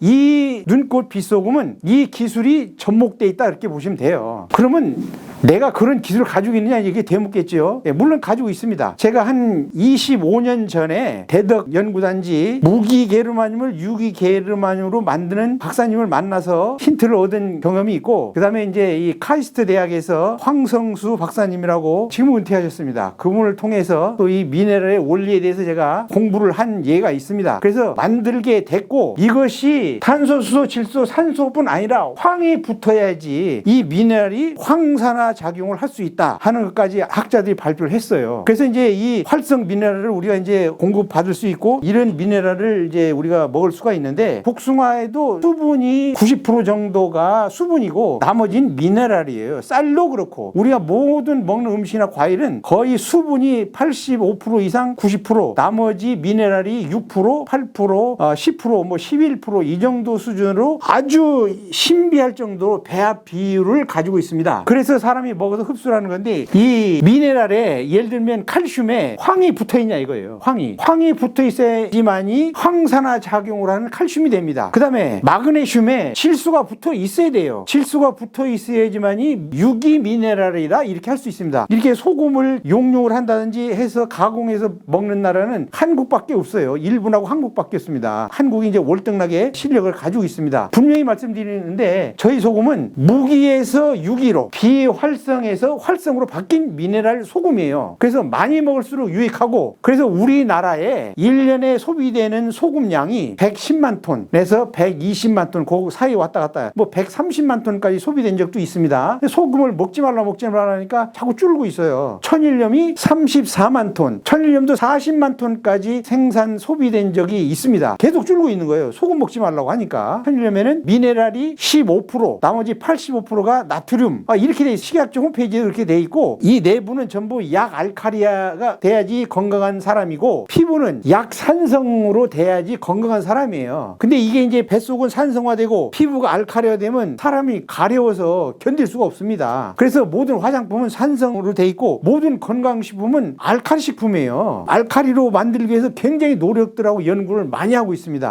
이 눈꽃 빗소금은 이 기술이 접목돼 있다 이렇게 보시면 돼요. 그러면 내가 그런 기술을 가지고 있느냐 이게 대묻겠죠. 예, 물론 가지고 있습니다. 제가 한 25년 전에 대덕 연구단지 무기 게르마늄을 유기 게르마늄으로 만드는 박사님을 만나서 힌트를 얻은 경험이 있고 그다음에 이제 이 카이스트 대학에서 황성수 박사님이라고 지금 은퇴하셨습니다. 그분을 통해서 또 이 미네랄의 원리에 대해서 제가 공부를 한 예가 있습니다. 그래서 만들게 됐고 이것이 탄소, 수소, 질소, 산소뿐 아니라 황이 붙어야지 이 미네랄이 황산화 작용을 할 수 있다 하는 것까지 학자들이 발표를 했어요. 그래서 이제 이 활성 미네랄을 우리가 이제 공급 받을 수 있고 이런 미네랄을 이제 우리가 먹을 수가 있는데 복숭아에도 수분이 90% 정도가 수분이고 나머지는 미네랄이에요. 쌀도 그렇고 우리가 모든 먹는 음식이나 과일은 거의 수분이 85% 이상 90% 나머지 미네랄이 6% 8% 어, 10%뭐 11%이 정도 수준으로 아주 신비할 정도로 배합 비율을 가지고 있습니다. 그래서 사람이 먹어서 흡수를 하는 건데 이 미네랄에 예를 들면 칼슘에 황이 붙어 있냐 이거예요. 황이. 황이 붙어 있어야지만이 황산화 작용을 하는 칼슘이 됩니다. 그 다음에 마그네슘에 질소가 붙어 있어야 돼요. 질소가 붙어 있어야지만이 유기 미네랄이다 이렇게 할 수 있습니다. 이렇게 소금을 용용을 한다든지 해서 가공해서 먹는 나라는 한국밖에 없어요. 일본하고 한국밖에 없습니다. 한국이 이제 월등하게 실력을 가지고 있습니다. 분명히 말씀드리는데 저희 소금은 무기에서 유기로 비활성에서 활성으로 바뀐 미네랄 소금이에요. 그래서 많이 먹을수록 유익하고 그래서 우리나라에 1년에 소비되는 소금 양이 110만 톤에서 120만 톤, 그 사이 왔다 갔다 뭐 130만 톤까지 소비된 적도 있습니다. 소금을 먹지 말라 먹지 말라 하니까 자꾸 줄고 있어요. 천일염이 34만 톤, 천일염도 40만 톤까지 생산 소비된 적이 있습니다. 계속 줄고 있는 거예요. 소금 먹지 말라 고 하니까. 천일염에는 미네랄이 15%, 나머지 85%가 나트륨. 아, 이렇게 돼 있, 식약처 홈페이지에 이렇게 돼 있고 이 내부는 전부 약 알카리아가 돼야지 건강한 사람이고 피부는 약 산성으로 돼야지 건강한 사람이에요. 근데 이게 이제 뱃속은 산성화되고 피부가 알카리화되면 사람이 가려워서 견딜 수가 없습니다. 그래서 모든 화장품은 산성으로 돼 있고 모든 건강식품은 알칼리 식품이에요. 알칼리로 만들기 위해서 굉장히 노력들하고 연구를 많이 하고 있습니다.